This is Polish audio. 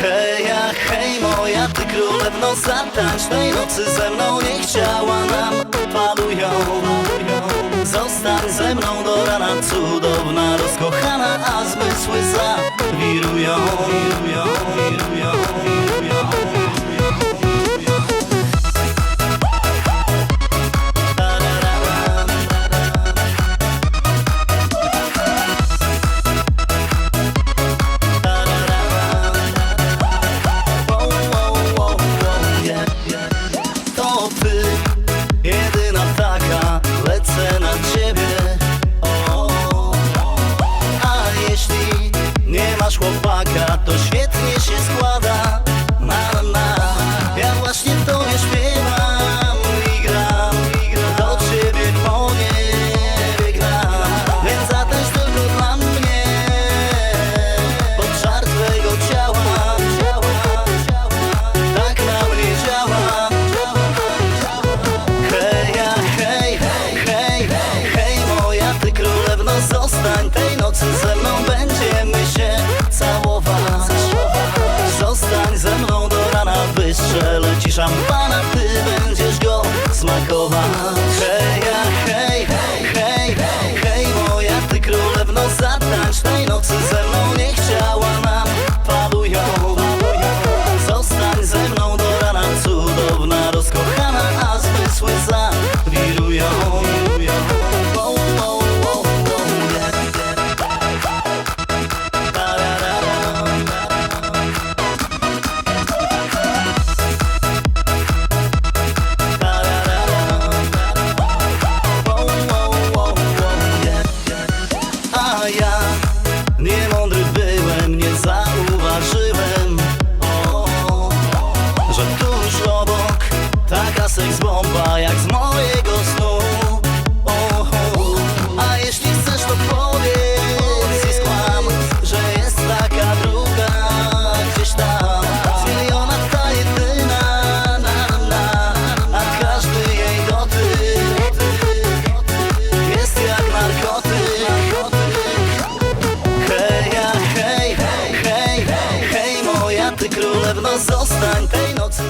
heja, hej moja Ty królewno zatańcznej nocy ze mną nie chciała nam Palują, zostań ze mną do rana Cudowna, rozkochana, a zmysły zawirują. To świetnie się składa na, na, na. Ja właśnie to i'm fine Szedł tuż obok Taka seks bomba jak z mojej sama zostań tej nocy